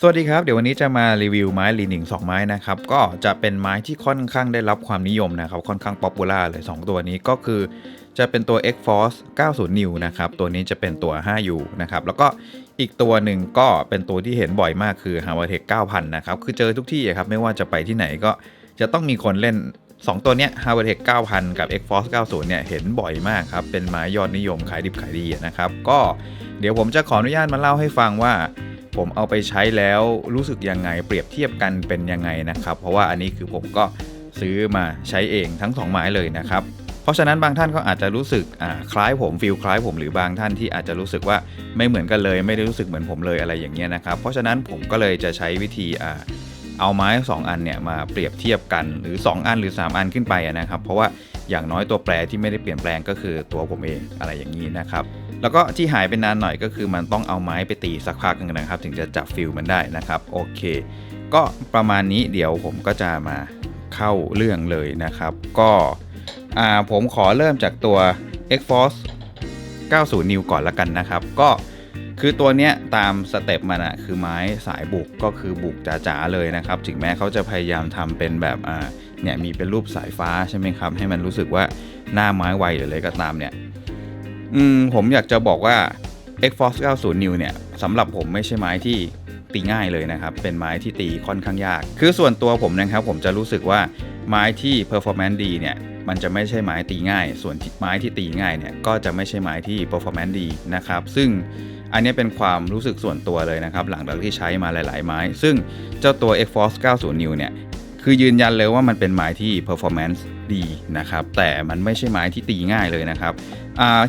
สวัสดีครับ เดี๋ยววันนี้จะมารีวิวไม้ลีนิง2ไม้นะครับ ก็จะเป็นไม้ที่ค่อนข้างได้รับความนิยมนะครับ ค่อนข้างป๊อปปูล่าเลย 2 ตัวนี้ก็คือจะเป็นตัว X Force 90 New นะครับ ตัวนี้จะเป็นตัว 5U นะครับ แล้วก็อีกตัวหนึ่งก็เป็นตัวที่เห็นบ่อยมากคือ h a r v a t e c 9000 นะครับ คือเจอทุกที่อะครับ ไม่ว่าจะไปที่ไหนก็จะต้องมีคนเล่น 2 ตัวเนี้ย h a r v a t e c 9000 กับ X Force 90 เนี่ยเห็นบ่อยมากครับ เป็นไม้ยอดนิยมขายดิบขายดีนะครับ ก็เดี๋ยวผมจะขออนุญาตมาเล่าให้ฟังว่า ผมเอาไปใช้แล้วรู้สึกยังไงเปรียบเทียบกันเป็นยังไงนะครับ เพราะว่าอันนี้คือผมก็ซื้อมาใช้เองทั้ง 2 หมายเลยนะครับ เพราะฉะนั้นบางท่านก็อาจจะรู้สึกคล้ายผมฟิลคล้ายผมหรือบางท่านที่อาจจะรู้สึกว่าไม่เหมือนกันเลย ไม่ได้รู้สึกเหมือนผมเลยอะไรอย่างเงี้ยนะครับ เพราะฉะนั้นผมก็เลยจะใช้วิธี เอาไม้ 2 อันเนี่ยมาเปรียบเทียบกันหรือ 2 อันหรือ 3 อันขึ้นไปนะครับ เพราะว่าอย่างน้อยตัวแปรที่ไม่ได้เปลี่ยนแปลงก็คือตัวผมเองอะไรอย่างนี้นะครับแล้วก็ที่หายไปนานหน่อยก็คือมันต้องเอาไม้ไปตีสักพักนึงนะครับ ถึงจะจับฟิลมันได้นะครับโอเค ก็ประมาณนี้เดี๋ยวผมก็จะมาเข้าเรื่องเลยนะครับ ก็ผมขอเริ่มจากตัว X Force 90 New ก่อนละกันนะครับ ก็ คือตัวเนี้ยตามสเต็ปมันอะคือไม้สายบุกก็คือบุกจ๋าๆเลยนะครับ ถึงแม้เขาจะพยายามทำเป็นแบบอ่าเนี่ยมีเป็นรูปสายฟ้าใช่ไหมครับ ให้มันรู้สึกว่าหน้าไม้ไวหรืออะไรก็ตามเนี่ยอืมผมอยากจะบอกว่า X Force 90 New เนี่ยสำหรับผมไม่ใช่ไม้ที่ตีง่ายเลยนะครับ เป็นไม้ที่ตีค่อนข้างยาก คือส่วนตัวผมนะครับ ผมจะรู้สึกว่าไม้ที่ performance ดีเนี่ยมันจะไม่ใช่ไม้ตีง่าย ส่วนไม้ที่ตีง่ายเนี่ยก็จะไม่ใช่ไม้ที่ performance ดีนะครับ ซึ่ง อันนี้เป็นความรู้สึกส่วนตัวเลยนะครับ หลังจากที่ใช้มาหลาย ๆ ไม้ ซึ่งเจ้าตัว X Force 90 New เนี่ย คือยืนยันเลยว่ามันเป็นไม้ที่ performance ดีนะครับ แต่มันไม่ใช่ไม้ที่ตีง่ายเลยนะครับ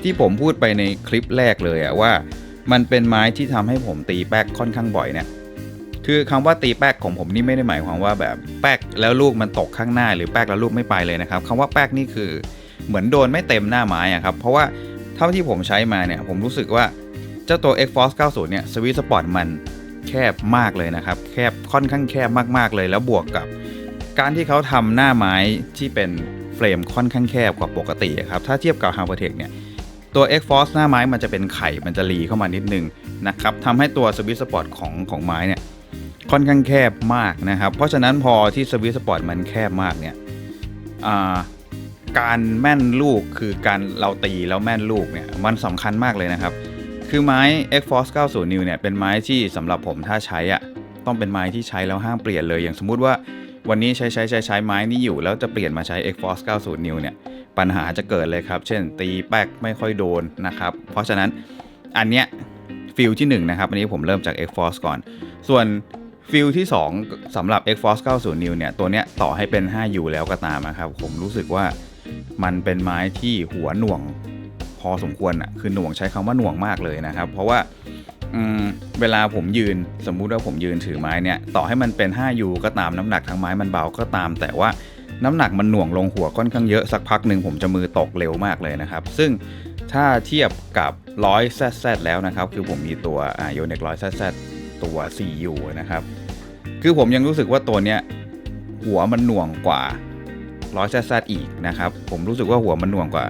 ที่ผมพูดไปในคลิปแรกเลยอะว่า มันเป็นไม้ที่ทำให้ผมตีแป๊กค่อนข้างบ่อยเนี่ยคือคำว่าตีแป๊กของผมนี่ไม่ได้หมายความว่าแบบแป๊กแล้วลูกมันตกข้างหน้าหรือแป๊กแล้วลูกไม่ไปเลยนะครับคำว่าแป๊กนี่คือเหมือนโดนไม่เต็มหน้าไม้อะครับเพราะว่าเท่าที่ผมใช้มาเนี่ยผมรู้สึกว่า เจ้าตัว X Force 90 เนี่ยสวิตสปอร์ตมันแคบมากเลยนะครับ แคบค่อนข้างแคบมากๆเลย แล้วบวกกับ การที่เขาทำหน้าไม้ที่เป็นเฟรมค่อนข้างแคบกว่าปกติครับถ้าเทียบกับ h a r v e r t e c เนี่ยตัว X Force หน้าไม้มันจะเป็นไข่มันจะรีเข้ามานิดนึงนะครับทำให้ตัวสวิตสปอร์ตของของไม้เนี่ยค่อนข้างแคบมากนะครับ เพราะฉะนั้นพอที่สวิตสปอร์ตมันแคบมากเนี่ยการแม่นลูกคือการเราตีแล้วแม่นลูกเนี่ยมันสำคัญมากเลยนะครับ คือไม้ X Force 90 New เนี่ยเป็นไม้ที่สำหรับผมถ้าใช้อะต้องเป็นไม้ที่ใช้แล้วห้ามเปลี่ยนเลยอย่างสมมุติว่าวันนี้ใช้ใช้ใช้ใช้ไม้นี้อยู่แล้วจะเปลี่ยนมาใช้ X Force 90 New เนี่ยปัญหาจะเกิดเลยครับ เช่นตีแป๊กไม่ค่อยโดนนะครับ เพราะฉะนั้นอันเนี้ยฟิลที่1นะครับอันนี้ผมเริ่มจาก X Force ก่อน ส่วนฟิลที่ 2สำหรับ X Force 90 New เนี่ยตัวเนี้ยต่อให้เป็น 5U แล้วก็ตามนะครับผมรู้สึกว่ามันเป็นไม้ที่หัวหน่วง พอสมควรอะคือหน่วงใช้คำว่าหน่วงมากเลยนะครับ เพราะว่าเวลาผมยืนสมมุติว่าผมยืนถือไม้เนี่ยต่อให้มันเป็น 5U ก็ตามน้ำหนักทั้งไม้มันเบาก็ตาม แต่ว่าน้ำหนักมันหน่วงลงหัวค่อนข้างเยอะสักพักหนึ่งผมจะมือตกเร็วมากเลยนะครับ ซึ่งถ้าเทียบกับร้อยแซดแล้วนะครับ คือผมมีตัวโยเน็กร้อยแซดตัว 4U นะครับ คือผมยังรู้สึกว่าตัวเนี้ยหัวมันหน่วงกว่า ร้อยแซดอีกนะครับผมรู้สึกว่าหัวมันหน่วงกว่า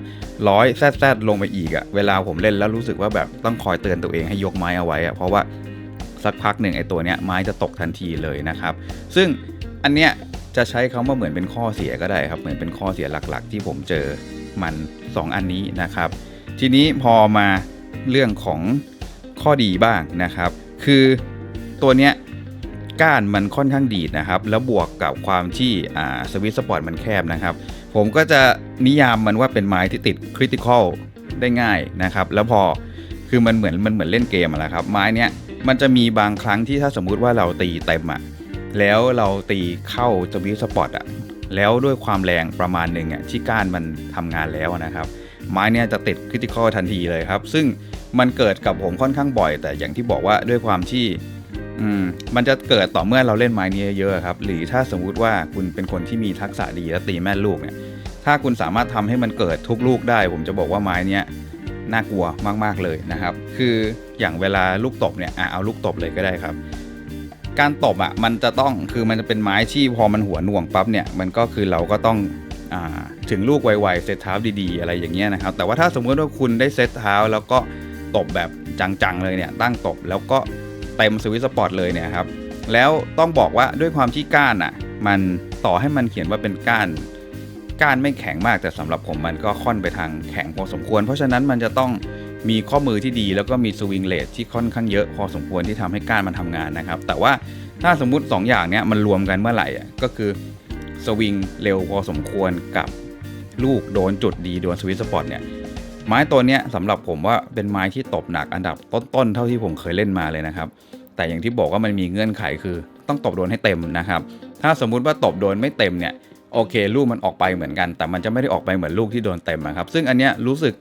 ร้อยแซดลงไปอีกอะเวลาผมเล่นแล้วรู้สึกว่าแบบต้องคอยเตือนตัวเองให้ยกไม้เอาไว้อะเพราะว่าสักพักหนึ่งไอ้ตัวเนี้ยไม้จะตกทันทีเลยนะครับ ซึ่งอันเนี้ยจะใช้คาว่าเหมือนเป็นข้อเสียก็ได้ครับ เหมือนเป็นข้อเสียหลักๆ ที่ผมเจอมัน 2 อันนี้นะครับ ทีนี้พอมาเรื่องของข้อดีบ้างนะครับ คือตัวเนี้ย ก้านมันค่อนข้างดีดนะครับ แล้วบวกกับความที่อ่าสวิตสปอร์ตมันแคบนะครับ ผมก็จะนิยามมันว่าเป็นไม้ที่ติดคริติคอลได้ง่ายนะครับ แล้วพอคือมันเหมือนมันเหมือนเล่นเกมอะละครับ ไม้เนี้ยมันจะมีบางครั้งที่ถ้าสมมุติว่าเราตีเต็มอะแล้วเราตีเข้าสวิตสปอร์ตอะแล้วด้วยความแรงประมาณหนึ่งอะที่ก้านมันทำงานแล้วนะครับ ไม้เนี่ยจะติดคริติคอลทันทีเลยครับ ซึ่งมันเกิดกับผมค่อนข้างบ่อย แต่อย่างที่บอกว่าด้วยความที่ อืมมันจะเกิดต่อเมื่อเราเล่นไม้นี้เยอะครับ หรือถ้าสมมุติว่าคุณเป็นคนที่มีทักษะดีและตีแม่นลูกเนี่ย ถ้าคุณสามารถทำให้มันเกิดทุกลูกได้ ผมจะบอกว่าไม้เนี้ยน่ากลัวมาก ๆเลยนะครับ คืออย่างเวลาลูกตบเนี่ยเอาลูกตบเลยก็ได้ครับ การตบอะมันจะต้องคือมันจะเป็นไม้ที่พอมันหัวหน่วงปั๊บเนี่ยมันก็คือเราก็ต้องอถึงลูกไวๆเซตเท้าดีๆ อะไรอย่างเงี้ยนะครับ แต่ว่าถ้าสมมติว่าคุณได้เซตเท้าแล้วก็ตบแบบจังๆเลยเนี่ยตั้งตบแล้วก็ เต็มสวิตสปอร์ตเลยเนี่ยครับ แล้วต้องบอกว่าด้วยความที่ก้านอะ มันต่อให้มันเขียนว่าเป็นก้าน ก้านไม่แข็งมากแต่สำหรับผมมันก็ค่อนไปทางแข็งพอสมควร เพราะฉะนั้นมันจะต้องมีข้อมือที่ดีแล้วก็มีสวิงเลทที่ค่อนข้างเยอะพอสมควรที่ทำให้ก้านมันทำงานนะครับ แต่ว่าถ้าสมมุติ 2 อย่างเนี้ยมันรวมกันเมื่อไหร่อะก็คือสวิงเร็วพอสมควรกับลูกโดนจุดดีโดนสวิตสปอตเนี่ย ไม้ตัวเนี้ยสำหรับผมว่าเป็นไม้ที่ตบหนักอันดับต้นๆเท่าที่ผมเคยเล่นมาเลยนะครับ แต่อย่างที่บอกว่ามันมีเงื่อนไขคือต้องตบโดนให้เต็มนะครับ ถ้าสมมุติว่าตบโดนไม่เต็มเนี่ยโอเค ลูกมันออกไปเหมือนกัน แต่มันจะไม่ได้ออกไปเหมือนลูกที่โดนเต็มครับ ซึ่งอันเนี้ยรู้สึก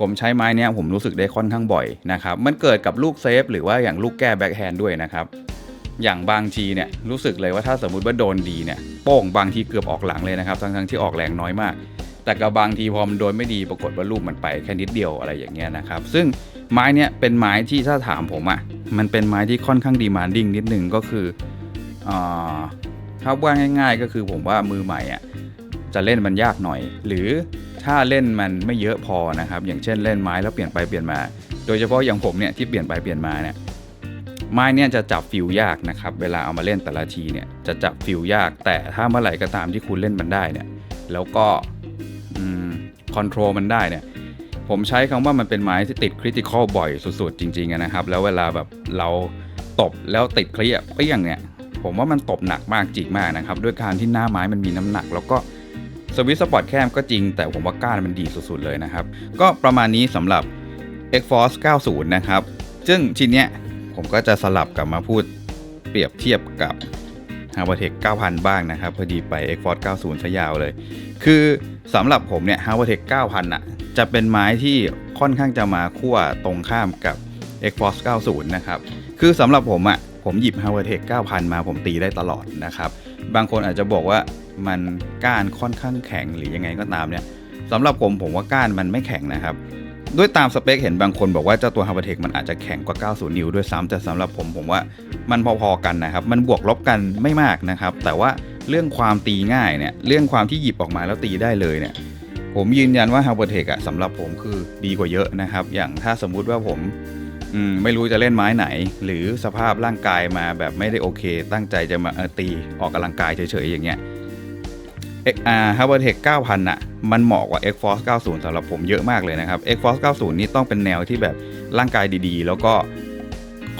ผมใช้ไม้เนี้ยผมรู้สึกได้ค่อนข้างบ่อยนะครับ มันเกิดกับลูกเซฟหรือว่าอย่างลูกแก้แบ็คแฮนด์ด้วยนะครับอย่างบางทีเนี่ยรู้สึกเลยว่าถ้าสมมุติว่าโดนดีเนี่ยโป้งบางทีเกือบออกหลังเลยนะครับทั้งๆที่ออกแรงน้อยมาก แต่กับบางทีพอมันโดนไม่ดีปรากฏว่าลูกมันไปแค่นิดเดียวอะไรอย่างเงี้ยนะครับ ซึ่งไม้เนี้ยเป็นไม้ที่ถ้าถามผมอะ่ะมันเป็นไม้ที่ค่อนข้างดีมานดิ้งนิดนึงก็คืออถ้าว่าง่าย ๆ ก็คือผมว่ามือใหม่อะ่ะจะเล่นมันยากหน่อย หรือถ้าเล่นมันไม่เยอะพอนะครับ อย่างเช่นเล่นไม้แล้วเปลี่ยนไปเปลี่ยนมา โดยเฉพาะอย่างผมเนี่ยที่เปลี่ยนไปเปลี่ยนมาเนี่ยไม้เนี่ยจะจับฟิลยากนะครับ เวลาเอามาเล่นแต่ละทีเนี่ยจะจับฟิลยาก แต่ถ้าเมื่อไหร่ก็ตามที่คุณเล่นมันได้เนี่ย แล้วก็ คอนโทรลมันได้เนี่ย ผมใช้คำว่ามันเป็นไม้ที่ติดคริติคอลบ่อยสุดๆ จริงๆนะครับ แล้วเวลาแบบเราตบแล้วติดเคลียร์เปี้ยงเนี่ย ผมว่ามันตบหนักมากจิกมากนะครับ ด้วยการที่หน้าไม้มันมีน้ำหนัก แล้วก็สวิตสปอร์ตแคมก็จริง แต่ผมว่าก้านมันดีสุดๆเลยนะครับ ก็ประมาณนี้สำหรับ X-Force 90 นะครับ ซึ่งชิ้นเนี้ยผมก็จะสลับกลับมาพูดเปรียบเทียบกับ h a r v a t e c 9,000 บ้างนะครับ พอดีไป x f o r c e 90 ซะยาวเลย คือ สำหรับผมเนี่ย h a r v a t e c 9,000อะจะเป็นไม้ที่ค่อนข้างจะมาขั้วตรงข้ามกับ x f o r c e 90 นะครับ คือสำหรับผมอะผมหยิบ h a r v a t e c 9,000 มาผมตีได้ตลอดนะครับ บางคนอาจจะบอกว่ามันก้านค่อนข้างแข็งหรือยังไงก็ตามเนี่ยสำหรับผมผมว่าก้านมันไม่แข็งนะครับด้วยตามสเปคเห็นบางคนบอกว่าเจ้าตัว h a r v a t e c มันอาจจะแข็งกว่า 90 นิ้วด้วยซ้ำแต่สำหรับผมผมว่ามันพอๆกันนะครับ มันบวกลบกันไม่มากนะครับ แต่ว่า เรื่องความตีง่ายเนี่ยเรื่องความที่หยิบออกมาแล้วตีได้เลยเนี่ยผมยืนยันว่า h a r v a t e c อะสำหรับผมคือดีกว่าเยอะนะครับ อย่างถ้าสมมุติว่าผมมไม่รู้จะเล่นไม้ไหน หรือสภาพร่างกายมาแบบไม่ได้โอเค ตั้งใจจะมาตีออกกำลังกายเฉยๆอย่างเงี้ย XR h a r v a t e c 9,000อะมันเหมาะกว่า X Force 90สำหรับผมเยอะมากเลยนะครับ X Force 90 นี่ต้องเป็นแนวที่แบบร่างกายดีๆ แล้วก็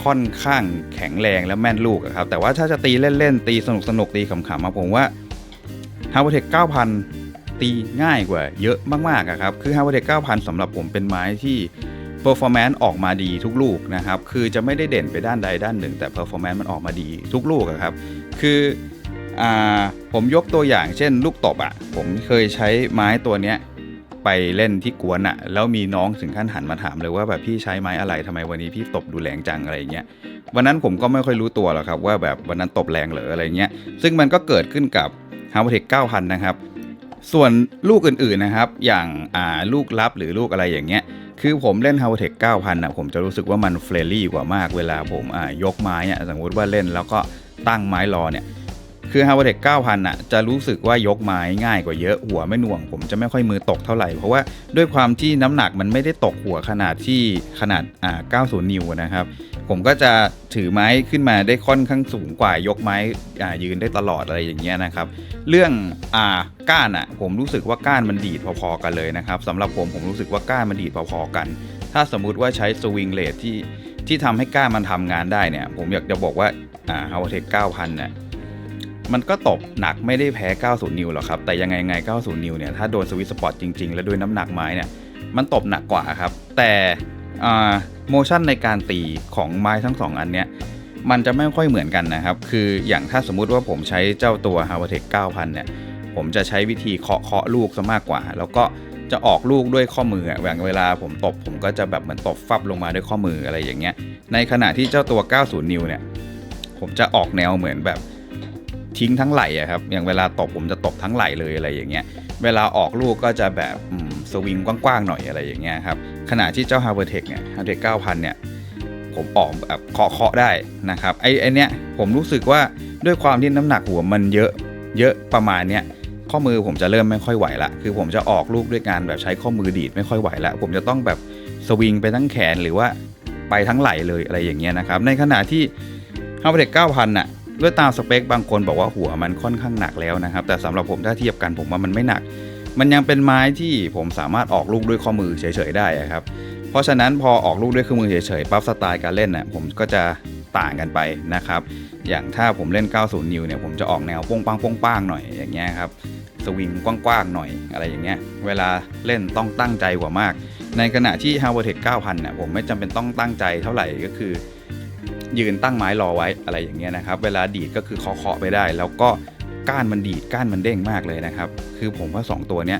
ค่อนข้างแข็งแรงและแม่นลูกครับ แต่ว่าถ้าจะตีเล่นๆ ตีสนุกๆตีขำๆมาผมว่า h a r v a t e c 9,000 ตีง่ายกว่าเยอะมากๆครับ คือ h a r v a t e c 9,000สำหรับผมเป็นไม้ที่ performance ออกมาดีทุกลูกนะครับ คือจะไม่ได้เด่นไปด้านใดด้านหนึ่ง แต่ performance มันออกมาดีทุกลูกครับ คือผมยกตัวอย่างเช่น ลูกตบอะ่ะ ผมเคยใช้ไม้ตัวเนี้ย ไปเล่นที่กวนอะ่ะแล้วมีน้องถึงขั้นหันมาถามเลยว่าแบบพี่ใช้ไม้อะไรทำไมวันนี้พี่ตบดูแรงจังอะไรเงี้ยวันนั้นผมก็ไม่ค่อยรู้ตัวหรอกครับว่าแบบวันนั้นตบแรงเหรออะไรเงี้ยซึ่งมันก็เกิดขึ้นกับ h a r v a t e c 9,000 นะครับ ส่วนลูกอื่นๆนะครับ อย่างอ่าลูกลับหรือลูกอะไรอย่างเงี้ยคือผมเล่น h a r v a t e c 9,000อะผมจะรู้สึกว่ามันเฟรนลี่กว่ามากเวลาผมอ่ายกไม้อะสมมติว่าเล่นแล้วก็ตั้งไม้รอเนี่ย คือ h a r v a t e c 9,000อะจะรู้สึกว่ายกไม้ง่ายกว่าเยอะหัวไม่หน่วง ผมจะไม่ค่อยมือตกเท่าไหร่ เพราะว่าด้วยความที่น้ำหนักมันไม่ได้ตกหัวขนาดที่ขนาดอ่า90 นิ้วนะครับ ผมก็จะถือไม้ขึ้นมาได้ค่อนข้างสูงกว่ายกไม้อ่ายืนได้ตลอดอะไรอย่างเงี้ยนะครับ เรื่องอ่าก้านอะผมรู้สึกว่าก้านมันดีดพอๆกันเลยนะครับสำหรับผมผมรู้สึกว่าก้านมันดีดพอๆกัน ถ้าสมมุติว่าใช้สวิงเลทที่ที่ทำให้ก้านมันทำงานได้เนี่ยผมอยากจะบอกว่าอ่าฮาวเทค9,000เนี่ย มันก็ตบหนักไม่ได้แพ้ 90 นิวหรอกครับ แต่ยังไงไง 90 นิวเนี่ย ถ้าโดนสวิตสปอร์ตจริง ๆ แล้วด้วยน้ำหนักไม้เนี่ย มันตบหนักกว่าครับ แต่โมชั่นในการตีของไม้ทั้งสองอันเนี้ย มันจะไม่ค่อยเหมือนกันนะครับ คืออย่างถ้าสมมุติว่าผมใช้เจ้าตัว h a r v a t e c 9,000 เนี่ย ผมจะใช้วิธีเคาะเคาะลูกซะมากกว่า แล้วก็จะออกลูกด้วยข้อมืออะอย่างเวลาผมตบผมก็จะแบบเหมือนตบฟับลงมาด้วยข้อมืออะไรอย่างเงี้ย ในขณะที่เจ้าตัว 90 นิ้วเนี่ย ผมจะออกแนวเหมือนแบบ ทิ้งทั้งไหล่อะครับอย่างเวลาตบผมจะตบทั้งไหล่เลยอะไรอย่างเงี้ยเวลาออกลูกก็จะแบบสวิงกว้างๆหน่อยอะไรอย่างเงี้ยครับขณะที่เจ้า h a r v a t e c เทคเนี่ย h a r v a t e c 9,000เนี่ยผมออกแบบเคาะเคาะได้นะครับไอ้ไอเนี้ยผมรู้สึกว่าด้วยความที่น้ำหนักหัวมันเยอะเยอะประมาณเนี้ยข้อมือผมจะเริ่มไม่ค่อยไหวละคือผมจะออกลูกด้วยการแบบใช้ข้อมือดีดไม่ค่อยไหวละผมจะต้องแบบสวิงไปทั้งแขนหรือว่าไปทั้งไหล่เลยอะไรอย่างเงี้ยนะครับในขณะที่ h a r v a t e c 9,000น่ะ ด้วยตามสเปคบางคนบอกว่าหัวมันค่อนข้างหนักแล้วนะครับ แต่สำหรับผมถ้าเทียบกันผมว่ามันไม่หนัก มันยังเป็นไม้ที่ผมสามารถออกลูกด้วยข้อมือเฉยๆได้ครับ เพราะฉะนั้นพอออกลูกด้วยเครื่อมือเฉยๆปั๊บสไตล์การเล่นน่ะผมก็จะต่างกันไปนะครับ อย่างถ้าผมเล่น 90 นิ้วเนี่ยผมจะออกแนวป้งปังป้งป้างหน่อยอย่างเงี้ยครับ สวิงกว้างๆหน่อยอะไรอย่างเงี้ย เวลาเล่นต้องตั้งใจกว่ามาก ในขณะที่ h a r v e r t e c 9,000น่ะผมไม่จำเป็นต้องตั้งใจเท่าไหร่ก็คือ ยืนตั้งไม้รอไว้อะไรอย่างเงี้ยนะครับ เวลาดีดก็คือเคาะไปได้ แล้วก็ก้านมันดีดก้านมันเด้งมากเลยนะครับ คือผมว่า 2 ตัวเนี้ย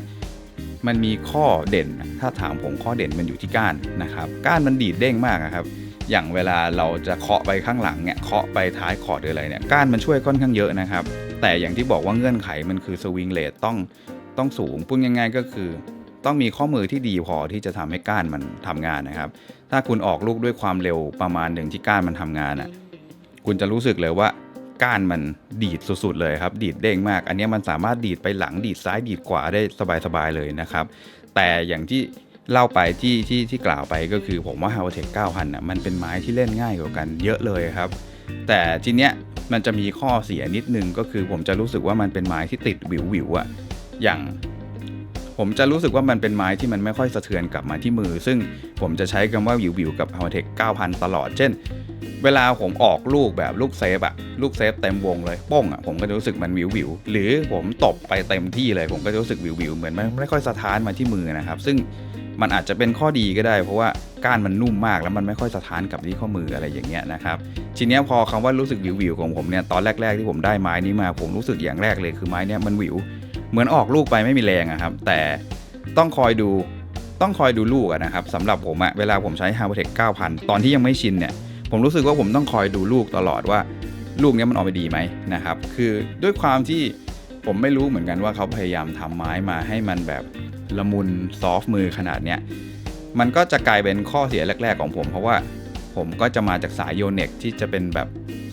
มันมีข้อเด่น ถ้าถามผมข้อเด่นมันอยู่ที่ก้านนะครับ ก้านมันดีดเด้งมากครับ อย่างเวลาเราจะเคาะไปข้างหลังเนี่ยเคาะไปท้ายคอร์ดหรืออะไรเนี่ยก้านมันช่วยค่อนข้างเยอะนะครับ แต่อย่างที่บอกว่าเงื่อนไขมันคือสวิงเลทต้องต้องสูงพูดง่ายๆก็คือ ต้องมีข้อมือที่ดีพอที่จะทำให้ก้านมันทำงานนะครับ ถ้าคุณออกลูกด้วยความเร็วประมาณหนึ่งที่ก้านมันทำงานอะคุณจะรู้สึกเลยว่าก้านมันดีดสุดๆเลยครับ ดีดเด้งมาก อันนี้มันสามารถดีดไปหลังดีดซ้ายดีดขวาได้สบายๆเลยนะครับ แต่อย่างที่เล่าไปที่ที่ที่กล่าวไปก็คือผมว่า h a v e t e c 9,000น่ะมันเป็นไม้ที่เล่นง่ายกว่ากันเยอะเลยครับ แต่ทีเนี้ยมันจะมีข้อเสียนิดนึงก็คือผมจะรู้สึกว่ามันเป็นไม้ที่ติดวิววิวอะอย่าง ผมจะรู้สึกว่ามันเป็นไม้ที่มันไม่ค่อยสะเทือนกลับมาที่มือ ซึ่งผมจะใช้คำว่าวิววิวกับ h a v e t e c 9,000 ตลอด เช่น เวลาผมออกลูกแบบลูกเซฟอะลูกเซฟเต็มวงเลยป้งอะผมก็จะรู้สึกมันวิววิวหรือผมตบไปเต็มที่เลย ผมก็จะรู้สึกวิววิวเหมือนมันไม่ค่อยสะท้านมาที่มือนะครับ ซึ่งมันอาจจะเป็นข้อดีก็ได้ เพราะว่าก้านมันนุ่มมากแล้วมันไม่ค่อยสะท้านกับที่ข้อมืออะไรอย่างเงี้ยนะครับทีเนี้ยพอคำว่ารู้สึกวิววิวของผมเนี่ยตอนแรก ๆ ที่ผมได้ไม้นี้มา ผมรู้สึกอย่างแรกเลยคือไม้เนี้ยมันวิว เหมือนออกลูกไปไม่มีแรงอะครับ แต่ต้องคอยดูต้องคอยดูลูกอะนะครับสำหรับผมอะเวลาผมใช้ h a r v e t e c 9,000 ตอนที่ยังไม่ชินเนี่ย ผมรู้สึกว่าผมต้องคอยดูลูกตลอดว่าลูกเนี้ยมันออกไปดีไหมนะครับ คือด้วยความที่ผมไม่รู้เหมือนกันว่าเขาพยายามทำไม้มาให้มันแบบละมุนซอฟต์มือขนาดเนี้ยมันก็จะกลายเป็นข้อเสียแรก ๆ ของผม เพราะว่าผมก็จะมาจากสายโยเน็กที่จะเป็นแบบ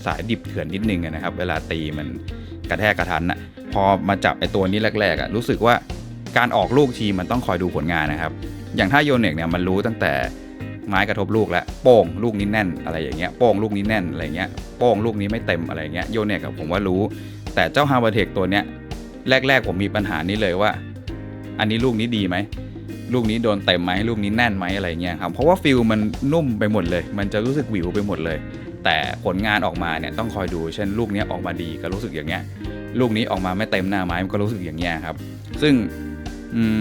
สายดิบเถื่อนนิดนึงนะครับ เวลาตีมันกระแทกกระทันอะ พอมาจับไอ้ตัวนี้แรกๆอะรู้สึกว่าการออกลูกทีมันต้องคอยดูผลงานนะครับ อย่างถ้าโยเนกเนี่ยมันรู้ตั้งแต่ไม้กระทบลูกแล้วโป้งลูกนี้แน่นอะไรอย่างเงี้ยโป้งลูกนี้แน่นอะไรเงี้ยโป้งลูกนี้ไม่เต็มอะไรเงี้ยโยเนกกับผมว่ารู้ แต่เจ้าฮาวเวอร์เทคตัวเนี้ยแรก ๆ ผมมีปัญหานี้เลยว่า อันนี้ลูกนี้ดีไหมลูกนี้โดนเต็มไหมลูกนี้แน่นไหมอะไรเงี้ยครับเพราะว่าฟิลมันนุ่มไปหมดเลย มันจะรู้สึกหวิวไปหมดเลย แต่ผลงานออกมาเนี่ยต้องคอยดูเช่นลูกนี้ออกมาดีก็รู้สึกอย่างเงี้ย ลูกนี้ออกมาไม่เต็มหน้าไม้มันก็รู้สึกอย่างเงี้ยครับ ซึ่ง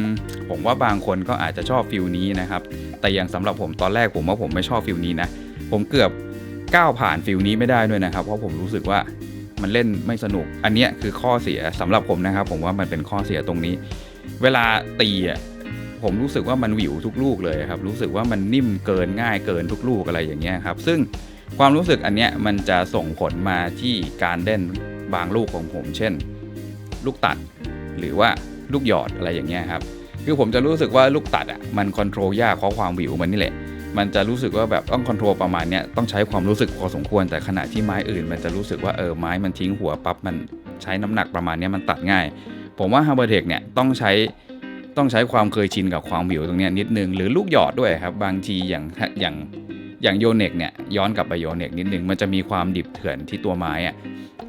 มผมว่าบางคนก็อาจจะชอบฟิลนี้นะครับ แต่อย่างสำหรับผมตอนแรกผมว่าผมไม่ชอบฟิลนี้นะ ผมเกือบก้าวผ่านฟิลนี้ไม่ได้ด้วยนะครับ เพราะผมรู้สึกว่ามันเล่นไม่สนุก อันนี้คือข้อเสียสำหรับผมนะครับ ผมว่ามันเป็นข้อเสียตรงนี้ เวลาตีอะผมรู้สึกว่ามันหวิวทุกลูกเลยครับ รู้สึกว่ามันนิ่มเกินง่ายเกินทุกลูกอะไรอย่างเงี้ยครับ ซึ่ง ความรู้สึกอันเนี้ยมันจะส่งผลมาที่การเล่นบางลูกของผม เช่น ลูกตัด หรือว่าลูกหยอดอะไรอย่างเงี้ยครับคือผมจะรู้สึกว่าลูกตัดอะมันคอนโทรลยากเพราะความวิวมันนี่แหละมันจะรู้สึกว่าแบบต้องคอนโทรลประมาณเนี้ยต้องใช้ความรู้สึกพอสมควรแต่ขณะที่ไม้อื่น มันจะรู้สึกว่าเออไม้มันทิ้งหัวปั๊บมันใช้น้ำหนักประมาณเนี้ยมันตัดง่าย ผมว่า h a r b e r t e c เทคเนี่ยต้องใช้ต้องใช้ความเคยชินกับความวิวตรงนี้นิดนึงหรือลูกหยอดด้วยครับบางทีอย่างอย่าง อย่างโยเนกเนี่ยย้อนกลับไปโยเนกนิดนึงมันจะมีความดิบเถื่อนที่ตัวไม้อะ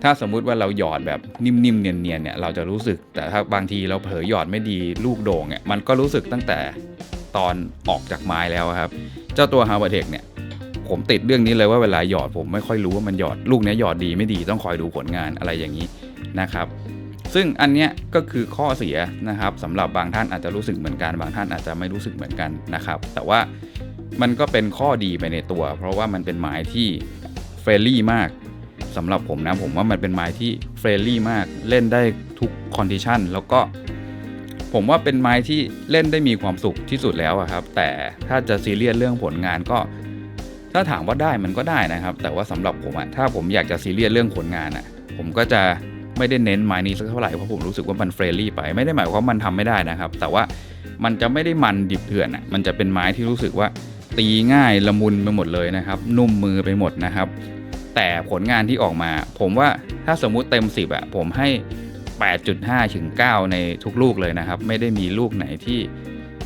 ถ้าสมมุติว่าเราหยอดแบบนิ่มๆเนียนๆเนี่ยเราจะรู้สึกแต่ถ้าบางทีเราเผลอหยอดไม่ดีลูกโด่งเนี่ยมันก็รู้สึกตั้งแต่ตอนออกจากไม้แล้วครับ เจ้าตัว h a r v e r t e c เนี่ยผมติดเรื่องนี้เลยว่าเวลาหยอดผมไม่ค่อยรู้ว่ามันหยอดลูกเนี้ยหยอดดีไม่ดีต้องคอยดูผลงานอะไรอย่างนี้นะครับ ซึ่งอันเนี้ยก็คือข้อเสียนะครับสำหรับบางท่านอาจจะรู้สึกเหมือนกันบางท่านอาจจะไม่รู้สึกเหมือนกันนะครับ แต่ว่า มันก็เป็นข้อดีไปในตัว เพราะว่ามันเป็นไม้ที่เฟรลี่มากสำหรับผมนะผมว่ามันเป็นไม้ที่เฟรลี่มากเล่นได้ทุกคอนดิชันแล้วก็ผมว่าเป็นไม้ที่เล่นได้มีความสุขที่สุดแล้วครับ แต่ถ้าจะซีเรียสเรื่องผลงานก็ ถ้าถามว่าได้มันก็ได้นะครับ แต่ว่าสำหรับผมอะถ้าผมอยากจะซีเรียสเรื่องผลงานอะผมก็จะไม่ได้เน้นไม้นี้สักเท่าไหร่เพราะผมรู้สึกว่ามันเฟรลี่ไป ไม่ได้หมายความว่ามันทำไม่ได้นะครับ แต่ว่ามันจะไม่ได้มันดิบเถื่อนอะมันจะเป็นไม้ที่รู้สึกว่า ตีง่ายละมุนไปหมดเลยนะครับ นุ่มมือไปหมดนะครับ แต่ผลงานที่ออกมา ผมว่าถ้าสมมุติเต็ม 10อะผมให้ 8.5 ถึง 9 ในทุกลูกเลยนะครับ ไม่ได้มีลูกไหนที่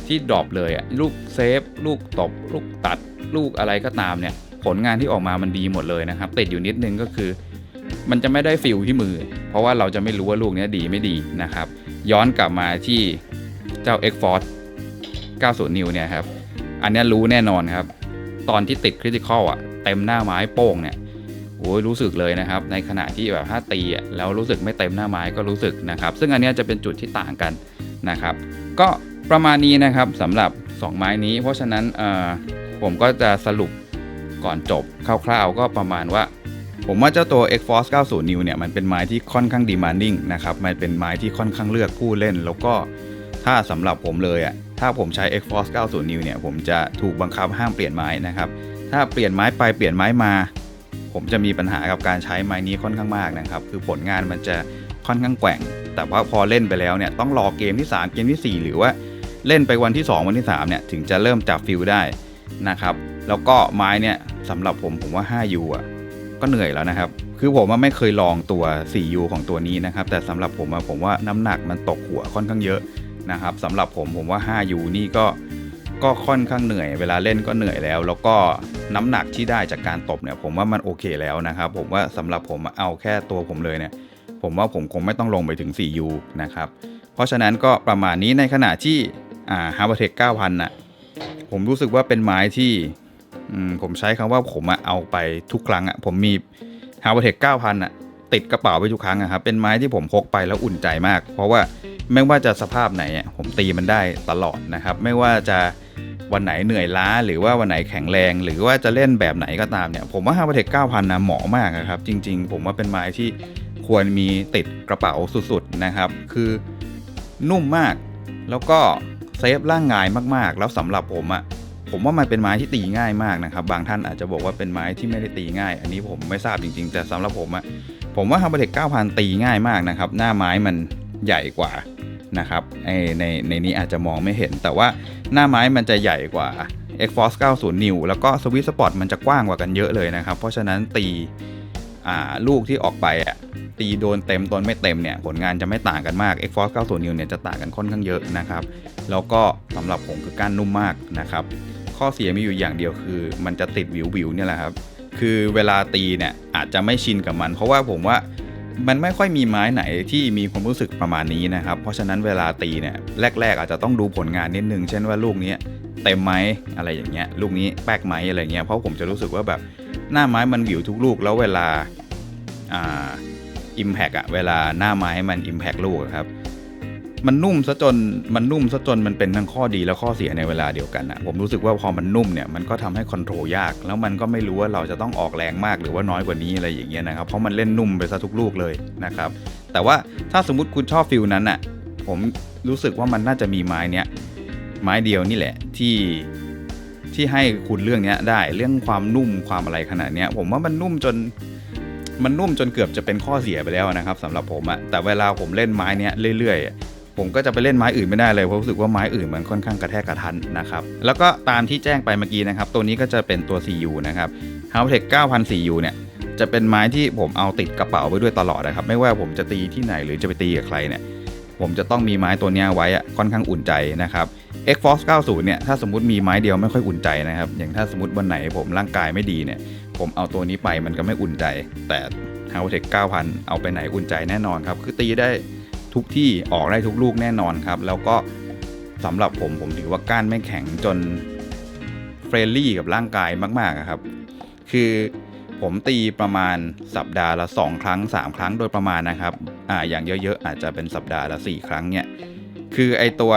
ที่ดรอปเลยอะลูกเซฟ ลูกตบ ลูกตัด ลูกอะไรก็ตามเนี่ย ผลงานที่ออกมามันดีหมดเลยนะครับ ติดอยู่นิดนึงก็คือ มันจะไม่ได้ฟิลที่มือ เพราะว่าเราจะไม่รู้ว่าลูกเนี้ยดีไม่ดีนะครับ ย้อนกลับมาที่เจ้า X Force 90 นิ้วเนี่ยครับ อันนี้รู้แน่นอนครับ ตอนที่ติดคริติคอลอะเต็มหน้าไม้โป้งเนี่ยโอ้ยรู้สึกเลยนะครับ ในขณะที่แบบถ้าตีอะแล้วรู้สึกไม่เต็มหน้าไม้ก็รู้สึกนะครับ ซึ่งอันนี้จะเป็นจุดที่ต่างกันนะครับ ก็ประมาณนี้นะครับสำหรับ 2 ไม้นี้ เพราะฉะนั้นเอ่อผมก็จะสรุปก่อนจบคร่าวๆก็ประมาณว่า ผมว่าเจ้าตัว X Force 90นิ้วเนี่ยมันเป็นไม้ที่ค่อนข้าง demanding นะครับ มันเป็นไม้ที่ค่อนข้างเลือกผู้เล่น แล้วก็ ถ้าสำหรับผมเลยอะถ้าผมใช้ X Force 90นิ้วเนี่ยผมจะถูกบังคับห้ามเปลี่ยนไม้นะครับ ถ้าเปลี่ยนไม้ไปเปลี่ยนไม้มา ผมจะมีปัญหากับการใช้ไม้นี้ค่อนข้างมากนะครับ คือผลงานมันจะค่อนข้างแกว่ง แต่ว่าพอเล่นไปแล้วเนี่ยต้องรอเกมที่ 3 เกมทีสี่4 หรือว่าเล่นไปวันที่ 2 วันที่3เนี่ยถึงจะเริ่มจับฟิลได้นะครับ แล้วก็ไม้เนี่ยสำหรับผมผมว่า 5U อะก็เหนื่อยแล้วนะครับ คือผมว่าไม่เคยลองตัว 4U ของตัวนี้นะครับ แต่สำหรับผมอะผมว่าน้ำหนักมันตกหัวค่อนข้างเยอะ นะครับสำหรับผมผมว่า 5U นี่ก็ก็ค่อนข้างเหนื่อย เวลาเล่นก็เหนื่อยแล้ว แล้วก็น้ำหนักที่ได้จากการตบเนี่ย ผมว่ามันโอเคแล้วนะครับผมว่าสำหรับผมเอาแค่ตัวผมเลยเนี่ย ผมว่าผมคงไม่ต้องลงไปถึง 4U นะครับ เพราะฉะนั้นก็ประมาณนี้ในขณะที่อ่า h a r v a r t e c 9,000น่ะผมรู้สึกว่าเป็นไม้ที่มผมใช้คำว่าผมอะเอาไปทุกครั้งอะผมมี h a r v a r t e c 9,000อะ ติดกระเป๋าไปทุกครั้งอะครับเป็นไม้ที่ผมพกไปแล้วอุ่นใจมาก เพราะว่าไม่ว่าจะสภาพไหนผมตีมันได้ตลอดนะครับ ไม่ว่าจะวันไหนเหนื่อยล้า หรือว่าวันไหนแข็งแรง หรือว่าจะเล่นแบบไหนก็ตามเนี่ย ผมว่า h a r v a r t e c 9,000นะเหมาะมากอะครับ จริง ๆ ผมว่าเป็นไม้ที่ควรมีติดกระเป๋าสุดๆนะครับ คือนุ่มมาก แล้วก็เซฟร่างกายมากๆ แล้วสำหรับผมอะผมว่ามันเป็นไม้ที่ตีง่ายมากนะครับ บางท่านอาจจะบอกว่าเป็นไม้ที่ไม่ได้ตีง่าย อันนี้ผมไม่ทราบจริงๆ แต่สำหรับผมอะ ผมว่า h a r b o r t e c 9,000 ตีง่ายมากนะครับ หน้าไม้มันใหญ่กว่านะครับไอในในนี้อาจจะมองไม่เห็น แต่ว่าหน้าไม้มันจะใหญ่กว่า X Force 90นิ้วแล้วก็สวิตสปอร์ตมันจะกว้างกว่ากันเยอะเลยนะครับ เพราะฉะนั้นตีอ่าลูกที่ออกไปอะตีโดนเต็มโดนไม่เต็มเนี่ย ผลงานจะไม่ต่างกันมาก X Force 90นิ้วเนี่ยจะต่างกันค่อนข้างเยอะนะครับ แล้วก็สำหรับผมคือก้านนุ่มมากนะครับ ข้อเสียมีอยู่อย่างเดียวคือ มันจะติดวิววิวเนี่ยแหละครับ คือเวลาตีเนี่ยอาจจะไม่ชินกับมัน เพราะว่าผมว่ามันไม่ค่อยมีไม้ไหนที่มีความรู้สึกประมาณนี้นะครับ เพราะฉะนั้นเวลาตีเนี่ยแรก ๆ อาจจะต้องดูผลงานนิดนึง เช่นว่าลูกนี้เต็มไหมอะไรอย่างเงี้ยลูกนี้แป๊กไหมอะไรเงี้ยเพราะผมจะรู้สึกว่าแบบหน้าไม้มันวิวทุกลูกแล้วเวลาอ่าอิมแพกอะเวลาหน้าไม้มันอิมแพกลูกครับ มันนุ่มซะจนมันนุ่มซะจนมันเป็นทั้งข้อดีและข้อเสียในเวลาเดียวกันนะผมรู้สึกว่าพอมันนุ่มเนี่ยมันก็ทำให้คอนโทรลยาก แล้วมันก็ไม่รู้ว่าเราจะต้องออกแรงมากหรือว่าน้อยกว่านี้อะไรอย่างเงี้ยนะครับเพราะมันเล่นนุ่มไปซะทุกลูกเลยนะครับแต่ว่าถ้าสมมติคุณชอบฟิลนั้นอะผมรู้สึกว่ามันน่าจะมีไม้เนี้ยไม้เดียวนี่แหละที่ที่ให้คุณเรื่องเนี้ยได้เรื่องความนุ่มความอะไรขนาดเนี้ยผมว่ามันนุ่มจนมันนุ่มจนเกือบจะเป็นข้อเสียไปแล้วนะครับสำหรับผมอะแต่เวลาผมเล่นไม้เนี้ยเรื่อยๆ ผมก็จะไปเล่นไม้อื่นไม่ได้เลยเพราะรู้สึกว่าไม้อื่นมันค่อนข้างกระแทกกระทันนะครับแล้วก็ตามที่แจ้งไปเมื่อกี้นะครับ ตัวนี้ก็จะเป็นตัว 4U นะครับ h o u s e t e c 9,000 4U เนี่ยจะเป็นไม้ที่ผมเอาติดกระเป๋าไปด้วยตลอดนะครับ ไม่ว่าผมจะตีที่ไหนหรือจะไปตีกับใครเนี่ยผมจะต้องมีไม้ตัวนี้ไว้อะค่อนข้างอุ่นใจนะครับ X Force 90 เนี่ยถ้าสมมติมีไม้เดียวไม่ค่อยอุ่นใจนะครับอย่างถ้าสมมติวันไหนผมร่างกายไม่ดีเนี่ยผมเอาตัวนี้ไปมันก็ไม่อุ่นใจ แต่ h o u s e t e c 9,000 เอาไปไหนอุ่นใจแน่นอนครับคือตีได้ ทุกที่ออกได้ทุกลูกแน่นอนครับ แล้วก็สำหรับผมผมถือว่าก้านไม่แข็งจนเฟรนลี่กับร่างกายมากๆครับ คือผมตีประมาณสัปดาห์ละ 2 ครั้ง 3 ครั้งโดยประมาณนะครับอ่าอย่างเยอะๆ อาจจะเป็นสัปดาห์ละ 4 ครั้งเนี่ย คือไอตัว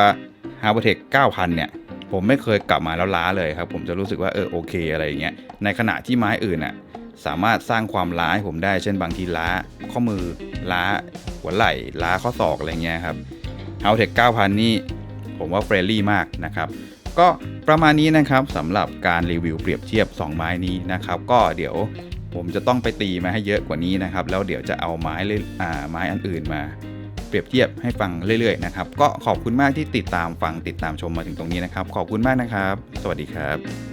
h a r b o r t e c 9,000 เนี่ย ผมไม่เคยกลับมาแล้วล้าเลยครับ ผมจะรู้สึกว่าเออโอเคอะไรอย่างเงี้ย ในขณะที่ไม้อื่นอะ สามารถสร้างความล้าให้ผมได้ เช่นบางทีล้าข้อมือล้าหัวไหล่ล้าข้อศอกอะไรเงี้ยครับ h o u s e t e c 9,000 นี่ผมว่าเฟรนลี่มากนะครับ ก็ประมาณนี้นะครับสำหรับการรีวิวเปรียบเทียบ 2 ไม้นี้นะครับ ก็เดี๋ยวผมจะต้องไปตีมาให้เยอะกว่านี้นะครับ แล้วเดี๋ยวจะเอาไม้เลยอ่าไม้อันอื่นมา เปรียบเทียบให้ฟังเรื่อยๆนะครับ ก็ขอบคุณมากที่ติดตามฟังติดตามชมมาถึงตรงนี้นะครับ ขอบคุณมากนะครับ สวัสดีครับ